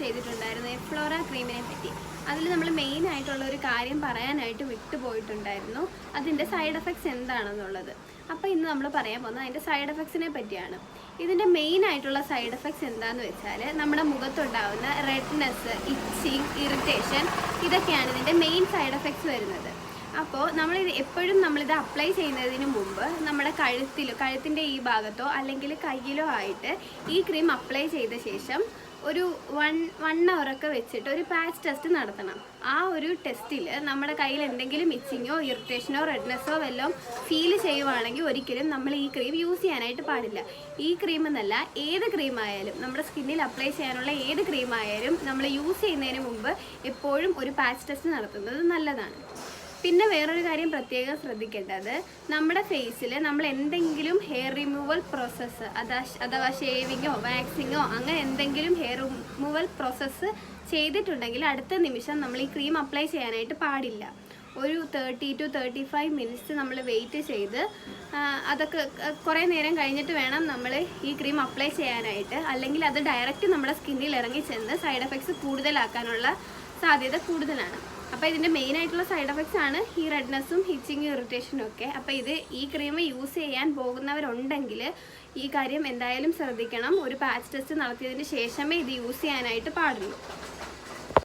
ചെയ്തിട്ടുണ്ടായിരുന്നു എഫ്ലോറ ക്രീമിനെ പറ്റി. അതിൽ നമ്മൾ മെയിൻ ആയിട്ടുള്ള ഒരു കാര്യം പറയാനായിട്ട് വിട്ടുപോയിട്ടുണ്ടായിരുന്നു. അതിന്റെ സൈഡ് എഫക്ട്സ് എന്താണെന്നുള്ളത്. അപ്പോൾ ഇന്ന് നമ്മൾ പറയാൻ പോകുന്നത് അതിന്റെ സൈഡ് എഫക്ട്സിനെ പറ്റിയാണ്. ഇതിന്റെ മെയിൻ ആയിട്ടുള്ള സൈഡ് എഫക്ട്സ് എന്താണെന്ന് വെച്ചാൽ നമ്മുടെ മുഖത്തുണ്ടാവുന്ന റെഡ്നെസ് ഇച്ചിങ് ഇറിറ്റേഷൻ ഇതൊക്കെയാണ് ഇതിന്റെ മെയിൻ സൈഡ് എഫക്ട്സ് വരുന്നത്. അപ്പോൾ നമ്മളിത് എപ്പോഴും നമ്മളിത് അപ്ലൈ ചെയ്യുന്നതിന് മുമ്പ് നമ്മുടെ കഴുത്തിലോ കഴുത്തിന്റെ ഈ ഭാഗത്തോ അല്ലെങ്കിൽ കയ്യിലോ ആയിട്ട് ഈ ക്രീം അപ്ലൈ ചെയ്ത ശേഷം ഒരു വൺ വൺ അവറൊക്കെ വെച്ചിട്ട് ഒരു പാച്ച് ടെസ്റ്റ് നടത്തണം. ആ ഒരു ടെസ്റ്റിൽ നമ്മുടെ കയ്യിൽ എന്തെങ്കിലും ഇച്ചിങ്ങോ ഇറിറ്റേഷനോ റെഡ്നെസ്സോ വല്ലതും ഫീൽ ചെയ്യുവാണെങ്കിൽ ഒരിക്കലും നമ്മൾ ഈ ക്രീം യൂസ് ചെയ്യാനായിട്ട് പാടില്ല. ഈ ക്രീം എന്നല്ല ഏത് ക്രീമായാലും നമ്മുടെ സ്കിന്നിൽ അപ്ലൈ ചെയ്യാനുള്ള ഏത് ക്രീമായാലും നമ്മൾ യൂസ് ചെയ്യുന്നതിന് മുമ്പ് എപ്പോഴും ഒരു പാച്ച് ടെസ്റ്റ് നടത്തുന്നത് നല്ലതാണ്. പിന്നെ വേറൊരു കാര്യം പ്രത്യേകം ശ്രദ്ധിക്കേണ്ടത് നമ്മുടെ ഫേസിൽ നമ്മൾ എന്തെങ്കിലും ഹെയർ റിമൂവൽ പ്രോസസ്സ് അതാ അഥവാ ഷേവിങ്ങോ വാക്സിങ്ങോ അങ്ങനെ എന്തെങ്കിലും ഹെയർ റിമൂവൽ പ്രോസസ്സ് ചെയ്തിട്ടുണ്ടെങ്കിൽ അടുത്ത നിമിഷം നമ്മൾ ഈ ക്രീം അപ്ലൈ ചെയ്യാനായിട്ട് പാടില്ല. ഒരു thirty two thirty five minutes നമ്മൾ വെയിറ്റ് ചെയ്ത് അതൊക്കെ കുറേ നേരം കഴിഞ്ഞിട്ട് വേണം നമ്മൾ ഈ ക്രീം അപ്ലൈ ചെയ്യാനായിട്ട്. അല്ലെങ്കിൽ അത് ഡയറക്റ്റ് നമ്മുടെ സ്കിന്നിൽ ഇറങ്ങി ചെന്ന് സൈഡ് എഫക്ട്സ് കൂടുതലാക്കാനുള്ള സാധ്യത കൂടുതലാണ്. അപ്പോൾ ഇതിന്റെ മെയിൻ ആയിട്ടുള്ള സൈഡ് എഫക്ട്സ് ആണ് ഈ റെഡ്നെസ്സും ഹിച്ചിങ്ങും ഇറിറ്റേഷനും ഒക്കെ. അപ്പോൾ ഇത് ഈ ക്രീം യൂസ് ചെയ്യാൻ പോകുന്നവരുണ്ടെങ്കിൽ ഈ കാര്യം എന്തായാലും ശ്രദ്ധിക്കണം. ഒരു പാച്ച് ടെസ്റ്റ് നടത്തിയതിന് ശേഷമേ ഇത് യൂസ് ചെയ്യാനായിട്ട് പാടുള്ളൂ.